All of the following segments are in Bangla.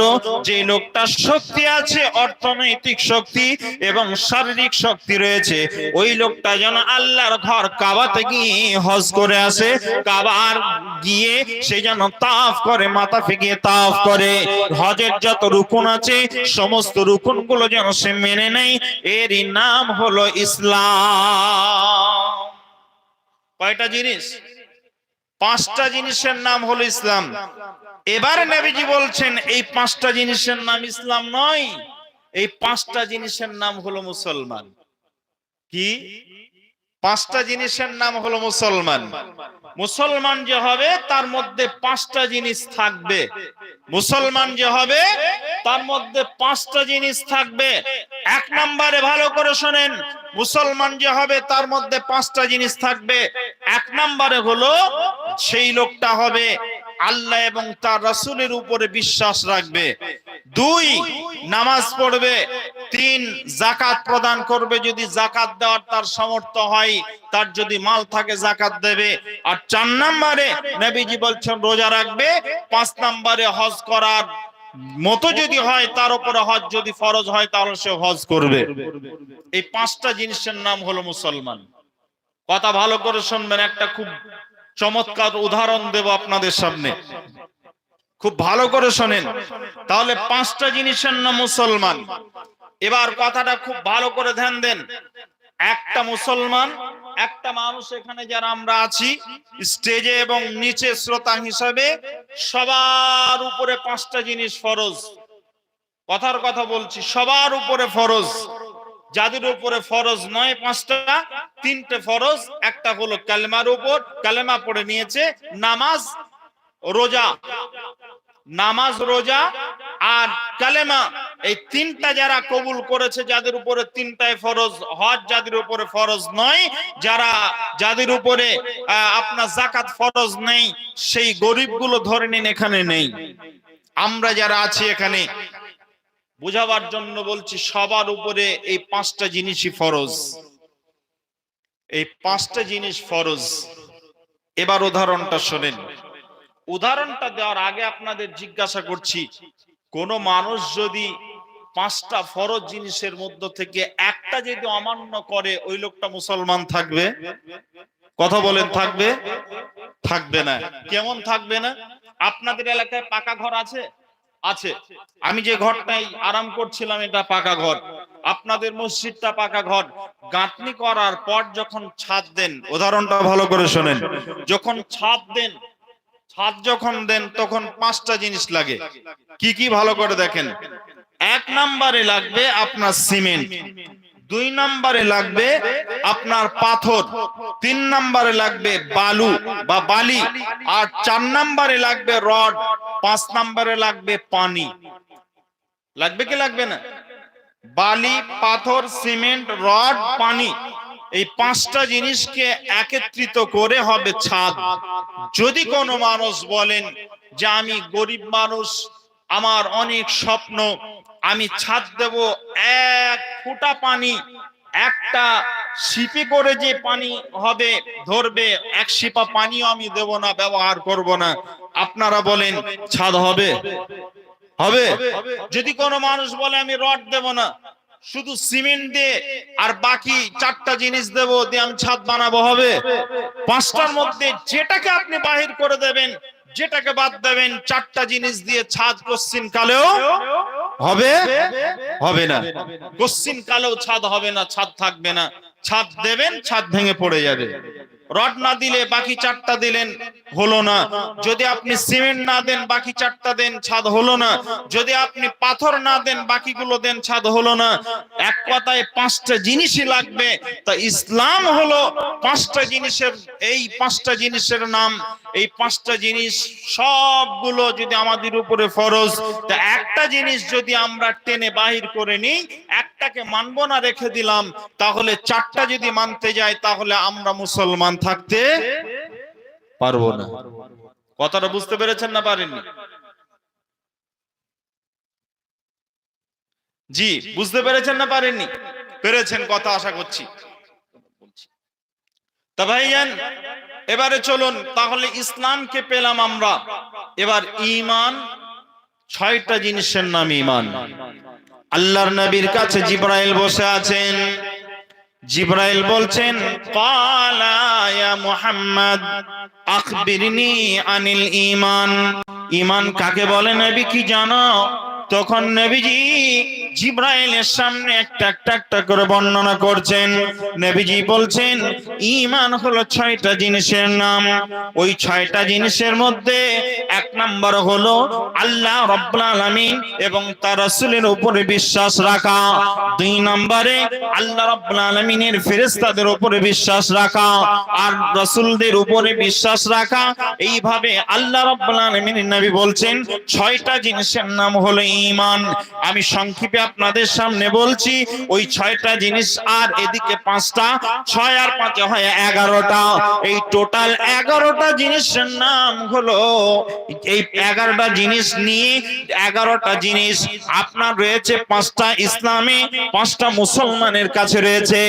হলো যে লোকটার শক্তি আছে, অর্থনৈতিক শক্তি এবং শারীরিক শক্তি রয়েছে। ওই লোকটা যেন আল্লাহর ঘর কাবাতে গিয়ে হজ করে আসে, কাবার গিয়ে সে যেন তাফ করে, মাথা ফিকিয়ে তাফ করে। হজের যত রুকুন আছে, সমস্ত রুকুনগুলো যেন সে মেনে নেয়। এরই নাম হলো ইসলাম। কয়টা জিনিস? পাঁচটা জিনিসের নাম হলো ইসলাম। এবার নবীজি বলছেন, এই পাঁচটা জিনিসের নাম ইসলাম নয়, এই পাঁচটা জিনিসের নাম হলো মুসলমান। কি? পাঁচটা জিনিসের নাম হলো মুসলমান। মুসলমান যে হবে, তার মধ্যে পাঁচটা জিনিস থাকবে। মুসলমান যে হবে, তার মধ্যে পাঁচটা জিনিস থাকবে। এক নম্বরে ভালো করে শোনেন, মুসলমান যে হবে, তার মধ্যে পাঁচটা জিনিস থাকবে। এক নম্বরে হলো সেই লোকটা হবে আল্লাহ এবং তার রাসূলের উপরে বিশ্বাস রাখবে। দুই, নামাজ পড়বে। তিন জাকাত প্রদান করবে। যদি জাকাত দেওয়ার তার সামর্থ্য হয়, তার যদি মাল থাকে জাকাত দেবে। আর চার নম্বরে নবীজি বলছেন, রোজা রাখবে। পাঁচ নম্বরে হজ করার মতো যদি হয়, তার উপরে হজ যদি ফরজ হয়, তাহলে সে হজ করবে। এই পাঁচটা জিনিসের নাম হলো মুসলমান। কথা ভালো করে শুনবেন, একটা খুব চমৎকার উদাহরণ দেব আপনাদের সামনে। খুব ভালো করে শোনেন। তাহলে পাঁচটা জিনিসের নাম মুসলমান। এবার কথাটা খুব ভালো করে ধ্যান দেন। একটা মুসলমান, একটা মানুষ এখানে যারা আমরা আছি, স্টেজে এবং নিচে শ্রোতা হিসাবে সবার উপরে পাঁচটা জিনিস ফরজ। কথার কথা বলছি, সবার উপরে ফরজ। যাদের উপরে ফরজ নয় পাঁচটা, তিনটে ফরজ, একটা হলো কালেমার উপর, কালেমা পড়ে নিয়েছে, নামাজ, রোজা। নামাজ, রোজা আর কালেমা। এই তিনটা যারা কবুল করেছে, যাদের উপরে তিনটায় ফরজ, হজ যাদের উপরে ফরজ নয়, যারা, যাদের উপরে আপনার জাকাত ফরজ নেই, সেই গরিবগুলো ধরে নিন এখানে নেই। আমরা যারা আছি এখানে বুঝাবার জন্য বলছি সবার উপরে এই পাঁচটা জিনিসই ফরজ। এই পাঁচটা জিনিস ফরজ। এবার উদাহরণটা শোনেন। উদাহরণটা দেওয়ার আগে আপনাদের জিজ্ঞাসা করছি, কোন মানুষ যদি পাঁচটা ফরজ জিনিসের মধ্য থেকে একটা যদি অমান্য করে, ওই লোকটা মুসলমান থাকবে? কথা বলেন, থাকবে? থাকবে না। কেমন থাকবে না? আপনাদের এলাকায় পাকা ঘর আছে? আছে। আমি যে ঘরটাই আরাম করছিলাম, এটা পাকা ঘর। আপনাদের মসজিদটা পাকা ঘর। গাঁথনি করার পর যখন ছাদ দেন, উদাহরণটা ভালো করে শোনেন। যখন ছাদ দেন, ছাদ যখন দেন, তখন পাঁচটা জিনিস লাগে। কি কি ভালো করে দেখেন? এক নাম্বারে লাগবে আপনার সিমেন্ট। দুই নম্বরে লাগবে আপনার পাথর, তিন নম্বরে লাগবে বালু বা বালি, আর চার নম্বরে লাগবে রড, পাঁচ নম্বরে লাগবে পানি। লাগবে কি লাগবে না? বালি, পাথর, সিমেন্ট, রড, পানি, এই পাঁচটা জিনিসকে একত্রিত করে হবে ছাদ। যদি কোনো মানুষ বলেন যে আমি গরিব মানুষ, আমার অনেক স্বপ্ন আমি ছাদ দেব এক ফোঁটা পানি, একটা শিপি করে যে পানি হবে, ধরবে, এক শিপা পানিও আমি দেব না, ব্যবহার করব না। আপনারা বলেন, ছাদ হবে? হবে? যদি কোনো মানুষ বলে, আমি রড দেব না, শুধু সিমেন্ট দিয়ে, আর বাকি চারটা জিনিস দেবো দিয়ে আমি ছাদ বানাবো, হবে? পাঁচটার মধ্যে যেটাকে আপনি বাহির করে দেবেন, যেটাকে বাদ দেবেন, চারটা জিনিস দিয়ে ছাদ কোশ্চিন কালেও হবে? হবে? না। কোশ্চিন কালেও ছাদ হবে না ছাদ থাকবে না। ছাদ দেবেন ছাদ ভেঙে পড়ে যাবে। রড না দিলে বাকি চারটা দিলেন হলো না। যদি আপনি সিমেন্ট না দেন, বাকি চারটা দেন, ছাদ হলো না। যদি আপনি পাথর না দেন, বাকিগুলো দেন, ছাদ হলো না। এক কথায় পাঁচটা জিনিসই লাগবে। তা ইসলাম হলো পাঁচটা জিনিসের, এই পাঁচটা জিনিসের নাম। এই পাঁচটা জিনিস সবগুলো যদি আমাদের উপরে ফরজ, তা একটা জিনিস যদি আমরা টেনে বাহির করে নিই, একটাকে মানবো না রেখে দিলাম, তাহলে চারটা যদি মানতে যাই, তাহলে আমরা মুসলমান থাকতে পারব না। কথাটা বুঝতে পেরেছেন না পারেননি? জি, বুঝতে পেরেছেন না পারেননি? পেরেছেন কথা, আশা করছি। তা ভাইয়ান এবারে চলুন, তাহলে ইসলামকে পেলাম আমরা। এবার ইমান ছয়টা জিনিসের নাম ইমান আল্লাহর নবীর কাছে জিব্রাইল বসে আছেন। জিব্রাইল বলছেন ক্বালা ইয়া মুহাম্মদ আখবিরনি আনিল ইমান ইমান কাকে বলে নবী কি জানো? তখন নবীজি জিব্রাইলের সামনে একটা একটা একটা করে বর্ণনা করছেন। নবীজি বলছেন ইমান হলো ছয়টা জিনিসের নাম। ওই ছয়টা জিনিসের মধ্যে এক নাম্বার হলো আল্লাহ রব্বুল এবং তার রাসূলের উপরে বিশ্বাস রাখা। দুই নম্বরে আল্লাহ রাব্বুল আলামিনের ফেরেশতাদের উপরে বিশ্বাস রাখা আর রাসূলদের উপরে বিশ্বাস রাখা। এইভাবে আল্লাহ রাব্বুল নবী বলছেন, ছয়টা জিনিসের নাম হলো ঈমান আমি সংক্ষেপে আপনাদের সামনে বলছি, ওই ছয়টা জিনিস আর এদিকে পাঁচটা, ছয় আর পাঁচে হয় এগারোটা। এই টোটাল এগারোটা জিনিসের নাম হলো, এই এগারোটা জিনিস নিয়ে এগারোটা জিনিস আপনার রয়েছে, পাঁচটা ইসলামে, পাঁচটা মুসলমানের কাছে রয়েছে।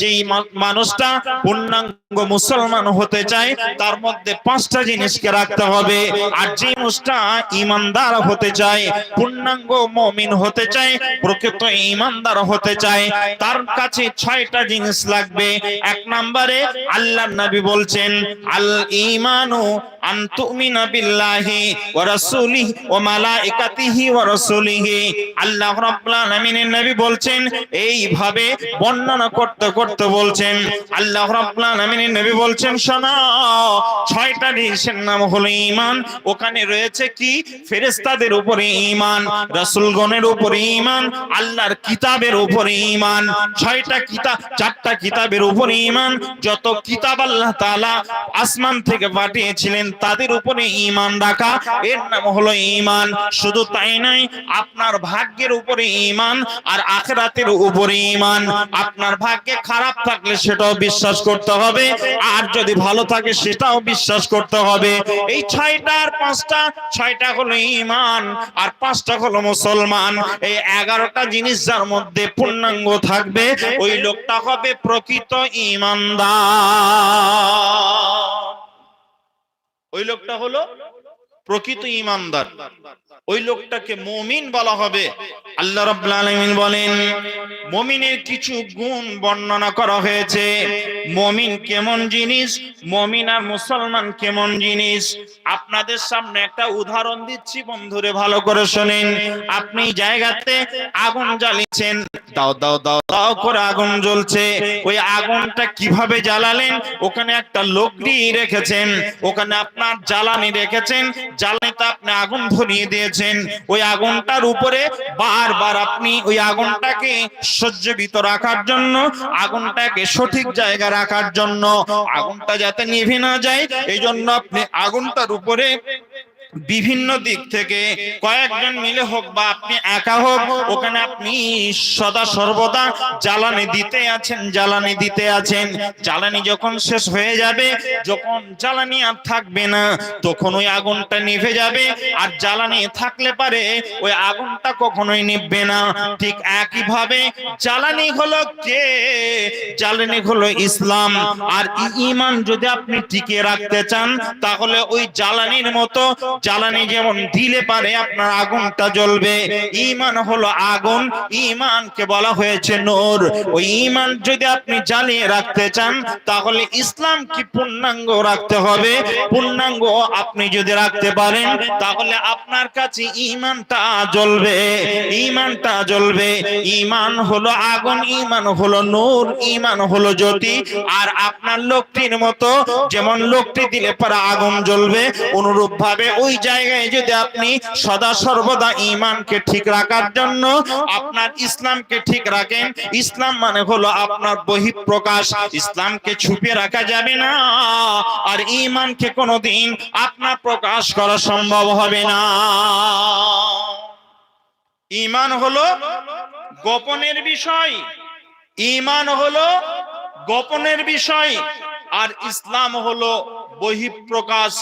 যেই মানুষটা পূর্ণাঙ্গ মুসলমান হতে চায়, তার মধ্যে পাঁচটা জিনিসকে রাখতে হবে। আর যে মানুষটা ইমানদার হতে চায় পূর্ণাঙ্গ মমিন হতে চায়, প্রকৃত ইমানদার হতে চায়। তার কাছে ছয়টা জিনিস লাগবে। এক নম্বরে আল্লাহ নবী বলছেন, আল ইমানু নবী বলছেন, এইভাবে বর্ণনা করতে করতে বলছেন। আল্লাহ নবী বলছেন, শোনো, ছয়টা জিনিসের নাম হলো ঈমান। ওখানে রয়েছে কি? ফেরেশতাদের উপরে ঈমান। রাসূলগণের উপরে ঈমান, আল্লাহর কিতাবের উপরে ঈমান, ছয়টা কিতাব, চারটা কিতাবের উপরে ঈমান, যত কিতাব আল্লাহ তাআলা আসমান থেকে পাঠিয়েছিলেন তাদের উপরে ঈমান রাখা, এর নাম হলো ঈমান। শুধু তাই নয়, আপনার ভাগ্যের উপরে ঈমান আর আখিরাতের উপরে ঈমান। আপনার ভাগ্যে খারাপ থাকলে সেটাও বিশ্বাস করতে হবে, আর যদি ভালো থাকে সেটাও বিশ্বাস করতে হবে। এই ছয়টা আর পাঁচটা, ছয়টা হলো ঈমান, আর পাঁচটা হলো মুসলমান। এই এগারোটা জিনিস যার মধ্যে পূর্ণাঙ্গ থাকবে, ওই লোকটা হবে প্রকৃত ইমানদার। ওই লোকটা হলো প্রকৃত ইমানদার। ওই লোকটাকে মুমিন বলা হবে। আল্লাহ আলামিন বলেন, মুমিনের কিছু গুণ বর্ণনা করা হয়েছে। মুমিন কেমন জিনিস? মুমিন আর মুসলমান কেমন জিনিস? আপনাদের সামনে একটা উদাহরণ দিচ্ছি, বন্ধুরে, ভালো করে শুনেন। আপনি জায়গাতে আগুন জ্বালিয়েছেন। দাও দাও দাও দাও করে আগুন জ্বলছে। ওই আগুনটা কীভাবে জ্বালালেন? ওখানে একটা লোকড়ি রেখেছেন। ওখানে আপনার জ্বালানি রেখেছেন। জ্বালানিতে আপনি আগুন ধরিয়ে দিয়েছেন, ওই আগুনটার উপরে বারবার আপনি ওই আগুনটাকে সহ্যবিত রাখার জন্য, আগুনটাকে সঠিক জায়গা রাখার জন্য, আগুনটা যাতে নিভে না যায় এই জন্য আপনি আগুনটার উপরে বিভিন্ন দিক থেকে কয়েকজন মিলে হোক বা আপনি একা হোক, ওখানে আপনি সদা সর্বদা জ্বালানি দিতে আছেন, জ্বালানি দিতে আছেন। জ্বালানি যখন শেষ হয়ে যাবে, যখন জ্বালানি আর থাকবে না, তখন ওই আগুনটা নিভে যাবে। আর জ্বালানি থাকলে পারে ওই আগুনটা কখনোই নিভবে না। ঠিক একই ভাবে জ্বালানি হলো কে? জ্বালানি হলো ইসলাম। আর ইমান যদি আপনি টিকিয়ে রাখতে চান, তাহলে ওই জ্বালানির মতো জ্বালানি যেমন দিলে পারে, আপনার আগুনটা জ্বলবে। ইমান হলো আগুন। ঈমানকে বলা হয়েছে নূর। ওই ঈমান যদি আপনি জ্বালিয়ে রাখতে চান, তাহলে ইসলাম কি পূর্ণাঙ্গ রাখতে হবে। পূর্ণাঙ্গ আপনি যদি রাখতে পারেন, তাহলে আপনার কাছে ঈমানটা জ্বলবে। ঈমানটা জ্বলবে। ঈমান হলো আগুন, ঈমান হলো নূর, ঈমান হলো জ্যোতি। আর আপনার লোকটির মতো, যেমন লোকটি দিলে পরে আগুন জ্বলবে অনুরূপ ভাবে ওই জায়গায় যদি আপনি সদা সর্বদা ঈমানকে ঠিক রাখার জন্য আপনার ইসলামকে ঠিক রাখেন, ইসলাম মানে হলো আপনার বহিঃপ্রকাশ, ইসলামকে ছুপিয়ে রাখা যাবে না। আর ঈমানকে কোনোদিন আপনার প্রকাশ করা সম্ভব হবে না। ঈমান হলো গোপনের বিষয়। ইমান হলো গোপনের বিষয়। আর ইসলাম হলো বহিঃপ্রকাশ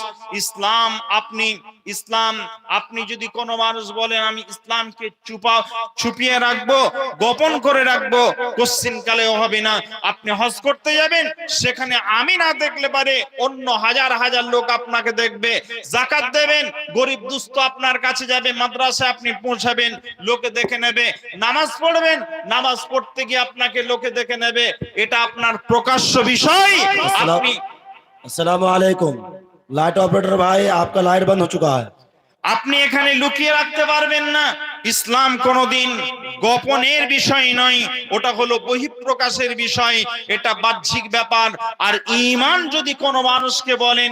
ইসলাম আপনি ইসলাম আপনি যদি কোনো মানুষ বলেন আমি ইসলামকে চুপা ছুপিয়ে রাখব গোপন করে রাখব কোশ্চিন কালেও হবে না। আপনি হজ করতে যাবেন সেখানে আমি না দেখলে পারে অন্য হাজার হাজার লোক আপনাকে দেখবে। জাকাত দেবেন গরিব দুস্থ আপনার কাছে যাবে মাদ্রাসায় আপনি পৌঁছাবেন লোকে দেখে নেবে। নামাজ পড়বেন নামাজ পড়তে গিয়ে আপনাকে লোকে দেখে নেবে। এটা আপনার প্রকাশ্য বিষয়। আপনি আসসালামাইকুম লাইট অপারেটর ভাই আপনার লাইট বন্ধ হো চুকা আপনি এখানে লুকিয়ে রাখতে পারবেন না। ইসলাম কোনদিন গোপনের বিষয় নয়, ওটা হলো বহিঃপ্রকাশের বিষয়, এটা বাহ্যিক ব্যাপার। আর ইমান যদি কোনো মানুষকে বলেন